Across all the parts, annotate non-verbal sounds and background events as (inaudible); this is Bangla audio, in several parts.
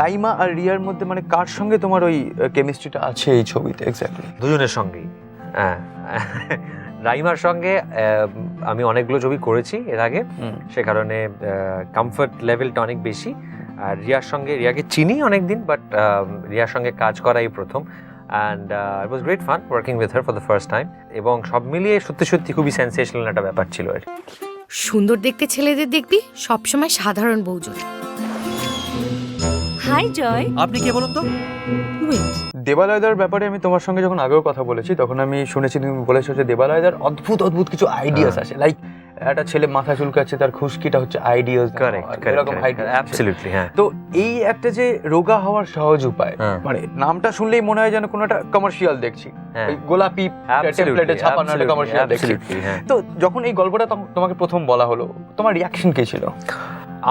রাইমা আর রিয়ার মধ্যে? মানে কার সঙ্গে তোমার ওই কেমিস্ট্রিটা আছে এই ছবিতে এক্স্যাক্টলি দুজনের সঙ্গেই। হ্যাঁ। রাইমার সঙ্গে আমি অনেকগুলো ছবি করেছি এর আগে। সে কারণে কমফর্ট লেভেলটা অনেক বেশি। আর রিয়ার সঙ্গে রিয়াকে চিনি অনেক দিন বাট রিয়ার সঙ্গে কাজ করাই প্রথম। And it was great fun working with her for the first time এবং সব মিলিয়ে সত্যি সত্যি খুবই সেন্সেশনাল একটা ব্যাপার ছিল আর। সুন্দর দেখতে ছেলেদের দেখবি সবসময় সাধারণ বউজন। হাই জয়। আপনি কে বলুন তো? ওয়েট দেবালয়দার ব্যাপারে আমি তোমার সঙ্গে যখন আগেও কথা বলেছি তখন আমি শুনেছি তুমি বলেছ যে দেবালয়দার অদ্ভুত অদ্ভুত কিছু আইডিয়াস আছে। লাইক একটা ছেলে মাথা চুলকাচ্ছে তার খুশকিটা হচ্ছে আইডিয়াস এরকম correct. হ্যাঁ। তো এই একটা যে রোগা হওয়ার সহজ উপায় হ্যাঁ। মানে নামটা শুনলেই মনে হয় যেন কোনো একটা কমার্শিয়াল দেখছি। হ্যাঁ। গোলাপি টেমপ্লেটে ছাপানো একটা কমার্শিয়াল দেখছি। হ্যাঁ। তো যখন এই গল্পটা তোমাকে প্রথম বলা হলো তোমার রিয়াকশন কি ছিল?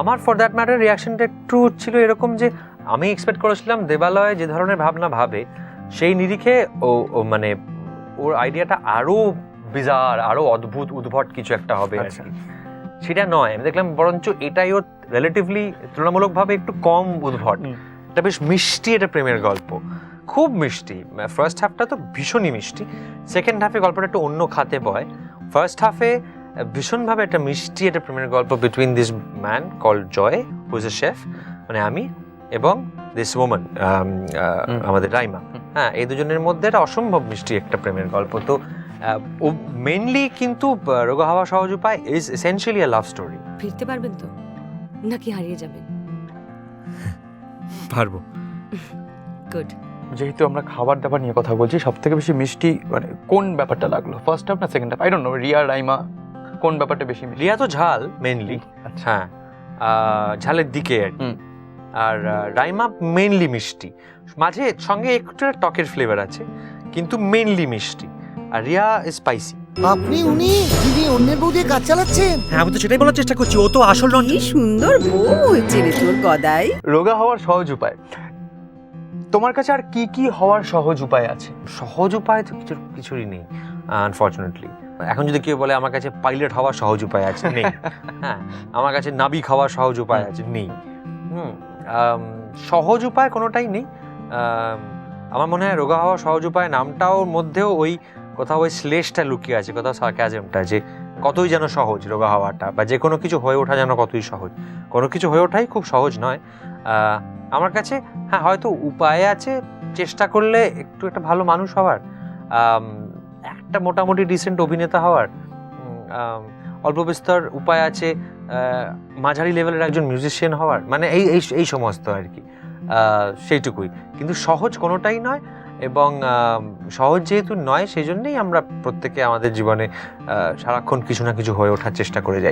আমার ফর দ্যাট ম্যাটার রিয়াকশনটা একটু ছিল এরকম যে আমি এক্সপেক্ট করেছিলাম দেবালয় যে ধরনের ভাবনা ভাবে সেই নিরিখে ও মানে ওর আইডিয়াটা আরও বিজার আরও অদ্ভুত উদ্ভট কিছু একটা হবে আর আচ্ছা। কি। সেটা নয় আমি দেখলাম বরঞ্চ এটাই ওর রিলেটিভলি তুলনামূলকভাবে একটু কম উদ্ভট। এটা বেশ মিষ্টি এটা প্রেমের গল্প। খুব মিষ্টি। ফার্স্ট হাফটা তো ভীষণই মিষ্টি। সেকেন্ড হাফে গল্পটা একটু অন্য খাতে বয়। ফার্স্ট হাফে ভীষণভাবে একটা মিষ্টি একটা প্রেমের গল্প between this man call Joy who's a chef মানে আমি এবং দিস ওম্যান হুম। আমাদের রাইমা। হ্যাঁ এই দুজনের মধ্যে একটা অসম্ভব মিষ্টি একটা প্রেমের গল্প। তো ও মেনলি কিন্তু রোগা হওয়া সহজ উপায় is essentially a love story ফিরতে পারবেন তো? নাকি হারিয়ে যাবেন? পারব। গুড যেহেতু আমরা খাবার দাবার নিয়ে কথা বলছি সব থেকে বেশি মিষ্টি মানে কোন ব্যাপারটা লাগল? ফার্স্ট হাফ না second half I don't know Riya Raima কোন ব্যাপারটা বেশি মিষ্টি? রিয়া তো ঝাল মেনলি আচ্ছা। হ্যাঁ ঝালের দিকে আর কি। হুম। আর রাইমা মেনলি মিষ্টি। মাঝে সঙ্গে একটু টকের ফ্লেভার আছে কিন্তু মেনলি মিষ্টি। আর রিয়া স্পাইসি আপনি উনি যিনি অন্যের বউ দিয়ে কাজ চালাচ্ছেন। হ্যাঁ আমি তো সেটাই বলার চেষ্টা করছি ও তো আসল কি রঞ্জন সুন্দর বউ হয়েছে রে তোর গদাই। রোগা হওয়ার সহজ উপায়। তোমার কাছে আর কি কি হওয়ার সহজ উপায় আছে? সহজ উপায় তো কিছু কিছুরই নেই আনফর্চুনেটলি এখন যদি কেউ বলে আমার কাছে পাইলট হওয়ার সহজ উপায় আছে নেই। (laughs) হ্যাঁ আমার কাছে নাবিক হওয়ার সহজ উপায় আছে নেই। হুম সহজ উপায় কোনোটাই নেই। আমার মনে হয় রোগা হওয়ার সহজ উপায় নামটাও মধ্যেও ওই কোথাও ওই শ্লেষটা লুকিয়ে আছে, কোথাও সার্ক্যাজমটা যে কতই যেন সহজ রোগা হওয়াটা বা যে কোনো কিছু হয়ে ওঠা যেন কতই সহজ। কোনো কিছু হয়ে ওঠাই খুব সহজ নয়। আমার কাছে হ্যাঁ হয়তো উপায় আছে, চেষ্টা করলে একটু একটা ভালো মানুষ হওয়ার একটা মোটামুটি ডিসেন্ট অভিনেতা হওয়ার অল্প বিস্তর উপায় আছে মাঝারি লেভেলের একজন মিউজিশিয়ান হওয়ার মানে এই এই এই সমস্ত আর কি সেইটুকুই। কিন্তু সহজ কোনোটাই নয় এবং সহজ যেহেতু নয় সেই জন্যেই আমরা প্রত্যেকে আমাদের জীবনে সারাক্ষণ কিছু না কিছু হয়ে ওঠার চেষ্টা করে যাই।